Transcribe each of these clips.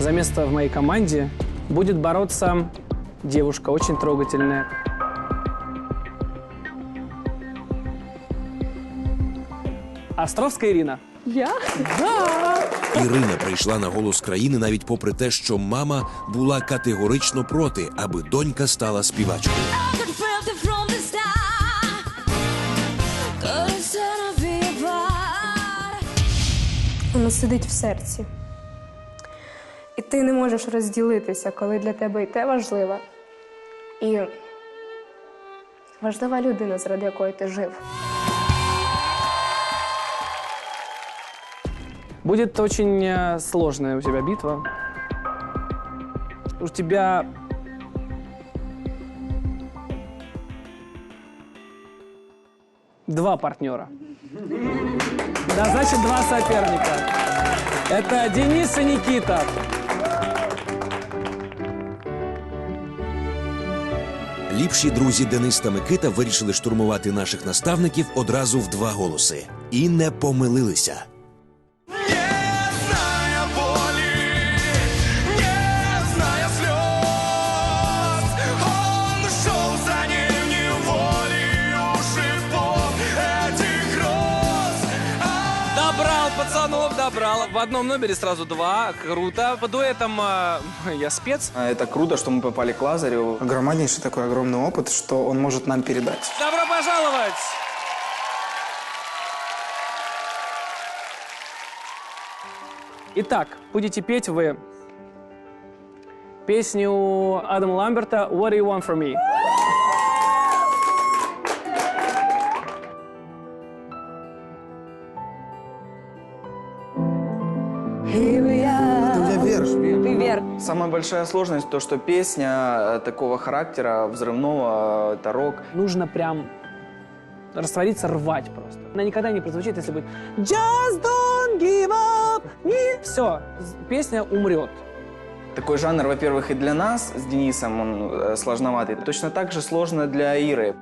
За место в моей команде будет бороться девушка, очень трогательная. Островская Ирина. Я? Ірина прийшла на голос країни навіть попри те, що мама була категорично проти, аби донька стала співачкою. Воно сидить в серці. І ти не можеш розділитися, коли для тебе і те важливе, і важлива людина, заради якої ти жив. Будет очень э, сложная у тебя битва. У тебя два партнера. Да, значит, два соперника. Это Денис и Никита. Ліпші друзі Денис та Микита вирішили штурмувати наших наставників одразу в два голоси і не помилилися. В одном номере сразу два. Круто. По дуэтам э, я спец. А Это круто, что мы попали к Лазареву. Громаднейший такой огромный опыт, что он может нам передать. Добро пожаловать! Итак, будете петь вы песню Адама Ламберта «What do you want from me?» Самая большая сложность то, что песня э, такого характера, взрывного, это рок. Нужно прям раствориться, рвать просто. Она никогда не прозвучит, если будет «Just don't give up me». Все, песня умрет. Такой жанр, во-первых, и для нас с Денисом он э, сложноватый. Точно так же сложно для Иры.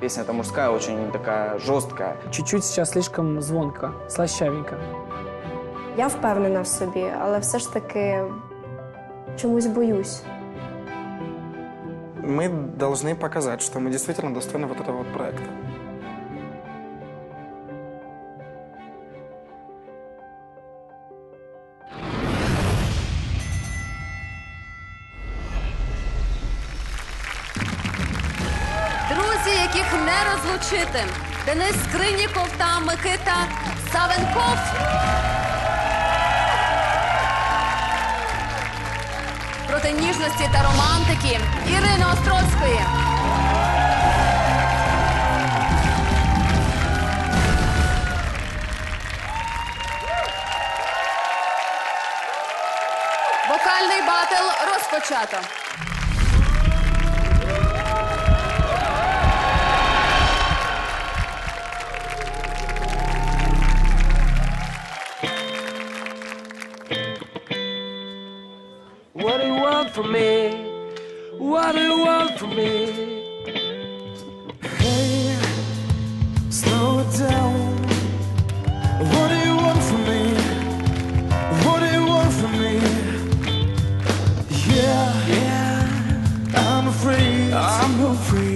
Песня-то мужская, очень такая жесткая. Чуть-чуть сейчас слишком звонко, слащавенько. Я впевнена в собі, але все ж таки чомусь боюсь. Мы должны показать, что мы действительно достойны вот этого вот проекта. Друзі, яких не розлучити. Денис Скриніков та Микита Савенков. Проти ніжності та романтики Ірини Островської. Вокальний батл розпочато. From me? What do you want from me? Hey, slow it down. What do you want from me? What do you want from me? Yeah, yeah, I'm afraid. I'm afraid.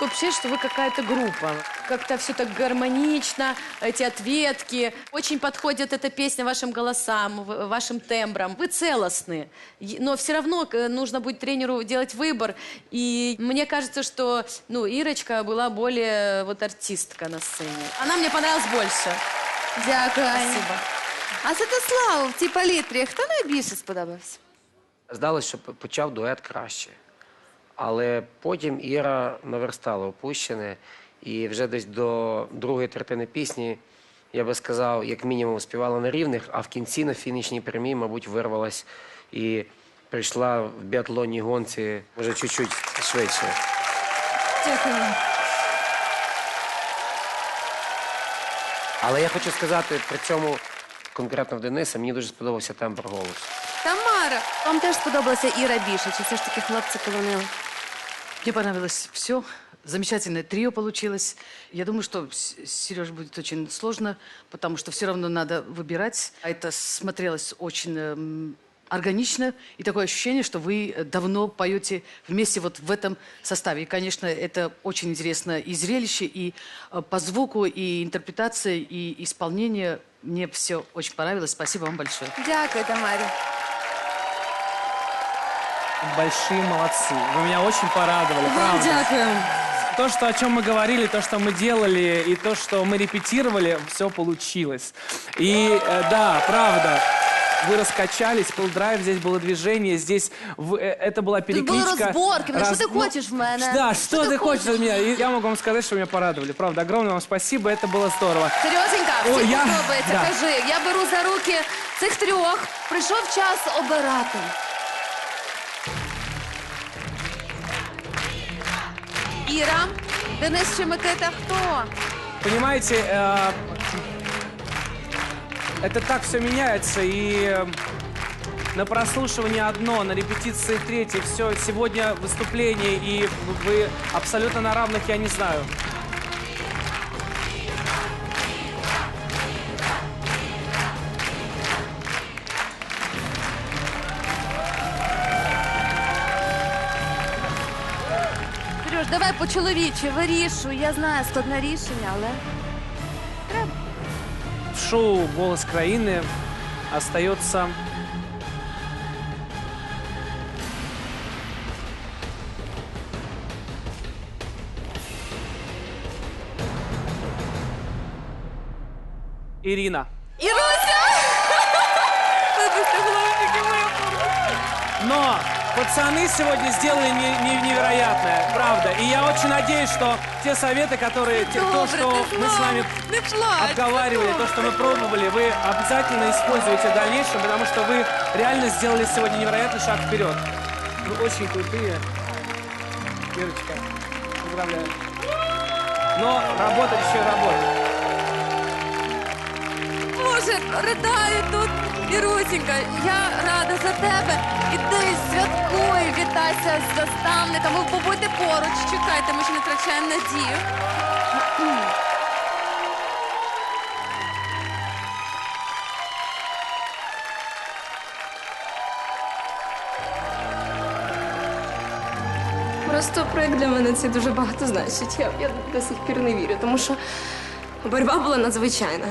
Вообще, что вы какая-то группа. Как-то все так гармонично, эти ответки. Очень подходит эта песня вашим голосам, в- вашим тембрам. Вы целостны. Е- Но все равно э, нужно будет тренеру делать выбор. И мне кажется, что ну, Ирочка была более вот артистка на сцене. Она мне понравилась больше. Дякую, Ані. Спасибо. А Святославу в цій палітрі хто найбільше сподобався? Здалося, що п- почав дует краще. Але потім Іра наверстала опущене, і вже десь до другої третини пісні, я би сказав, як мінімум співала на рівних, а в кінці на фінішній прямій, мабуть, вирвалась і прийшла в біатлонній гонці, може, чуть-чуть швидше. Дякую. Але я хочу сказати, при цьому конкретно в Дениса мені дуже сподобався тембр голосу. Тамара, вам теж сподобалася Іра більше, чи все ж таки хлопці полонили? Мне понравилось все. Замечательное трио получилось. Я думаю, что Сереж будет очень сложно, потому что все равно надо выбирать. А это смотрелось очень эм, органично. И такое ощущение, что вы э, давно поете вместе вот в этом составе. И, конечно, это очень интересно и зрелище, и э, по звуку, и интерпретация, и исполнение. Мне все очень понравилось. Спасибо вам большое. Дякую, Тамарі. Большие молодцы. Вы меня очень порадовали, правда. Дякую. То, что, о чем мы говорили, то, что мы делали, и то, что мы репетировали, все получилось. И э, да, правда, вы раскачались, был драйв, здесь было движение, здесь в- э, это была Тут перекличка. розборки. Ну, що ти ну, хочеш в мене? Да, что, ты хочешь от меня? И я могу вам сказать, что меня порадовали. Правда, огромное вам спасибо, это было здорово. Сереженька, Ой, всім я- подобається. да. Кажи, я беру за руки цих трьох. Прийшов час обирати. Іра, Денис чи Микита, хто? Понимаете, э, это так все меняется, и э, на прослушивание одно, на репетиции третье, все, сегодня выступление, и вы абсолютно на равных, я не знаю. Давай по-чоловічі, вирішуй. Я знаю, складне рішення, але треба. В шоу «Голос краины» остается Ирина. Іруся! Вибачте, хлопчики, моя Но пацаны сегодня сделали не- не- невероятное, правда. И я очень надеюсь, что те советы, которые, те- то, что мы с вами обговаривали, то, что мы пробовали, вы обязательно используете в дальнейшем, потому что вы реально сделали сегодня невероятный шаг вперед. Вы очень крутые. Верочка, поздравляю. Но работать еще работать. Боже, ридаю тут. Ірусінька, я рада за тебе. Іди, святкуй, вітайся з наставниками, побудьте поруч, чекайте, ми ще не втрачаємо надію. Просто проект для мене це дуже багато значить. Я, я до сих пір не вірю, тому що боротьба була надзвичайна.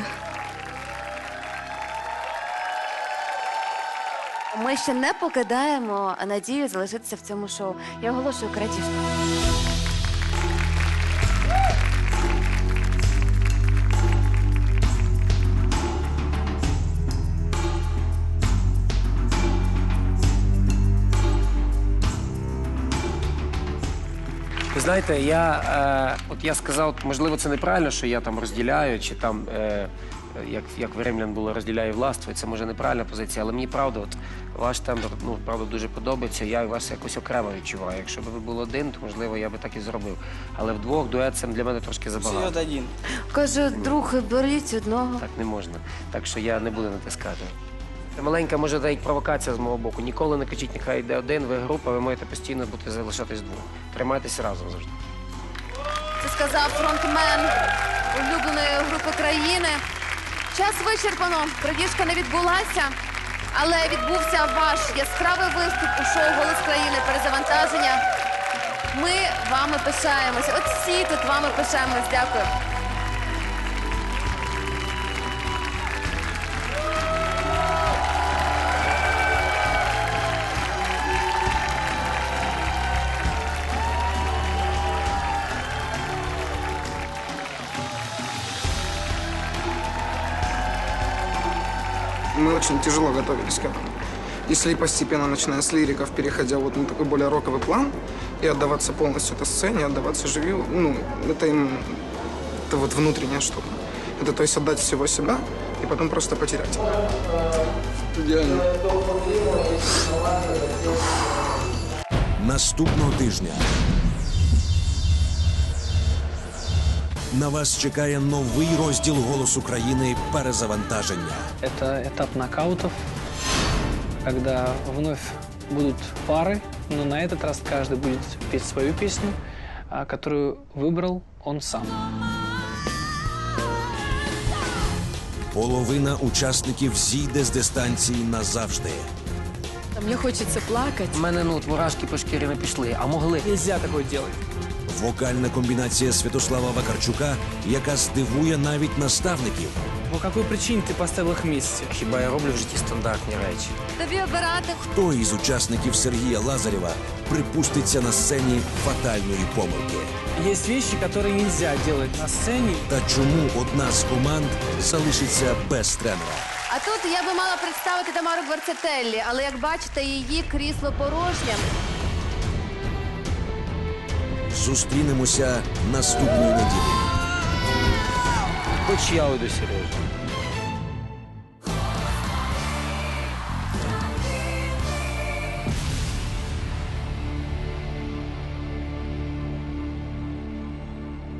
Ми ще не покидаємо надію залишитися в цьому шоу. Я оголошую крадіжку. Ви знаєте, я, е, от я сказав, можливо, це неправильно, що я там розділяю, чи там, е, як, як в Римлян було розділяю властво, це може неправильна позиція, але мені правда, от ваш тембр, ну, правда, дуже подобається. Я вас якось окремо відчуваю. Якщо б ви був один, то можливо я би так і зробив. Але вдвох дует це для мене трошки забагато. один. Каже, друг, беріть одного. Так не можна. Так що я не буду натискати. Це маленька, може, навіть провокація з мого боку. Ніколи не кажіть, нехай йде один, ви група, ви маєте постійно бути залишатись двох. Тримайтеся разом завжди. Це сказав фронтмен улюбленої групи країни. Час вичерпано. Крадіжка не відбулася, але відбувся ваш яскравий виступ у шоу Голос країни перезавантаження. Ми вами пишаємося. От всі тут вами пишаємось. Дякую. Мы очень тяжело готовились к этому. Если постепенно, начиная с лириков, переходя вот на такой более роковый план, и отдаваться полностью этой сцене, отдаваться живью, ну, это им, это вот внутренняя штука. Это то есть отдать всего себя и потом просто потерять. Идеально. Наступного тижня на вас чекає новий розділ «Голос України» перезавантаження. Это этап нокаутов, когда вновь будут пары, но на этот раз каждый будет петь свою песню, а, которую выбрал он сам. Половина учасників зійде з дистанції назавжди. Мне хочется плакать. У мене ну, от мурашки по шкірі не пішли, а могли. Нельзя такое делать. Вокальна комбінація Святослава Вакарчука, яка здивує навіть наставників. По какой причине ты поставил их вместе? Хіба я роблю в житті стандартні речі? Тобі обирати. Хто із учасників Сергія Лазарєва припуститься на сцені фатальної помилки? Есть вещи, которые нельзя делать на сцене. Та чому одна з команд залишиться без тренера? А тут я би мала представити Тамару Гварцетеллі, але як бачите, її крісло порожнє. Зустрінемося наступної неділі. Хоч я уйду, Сережа.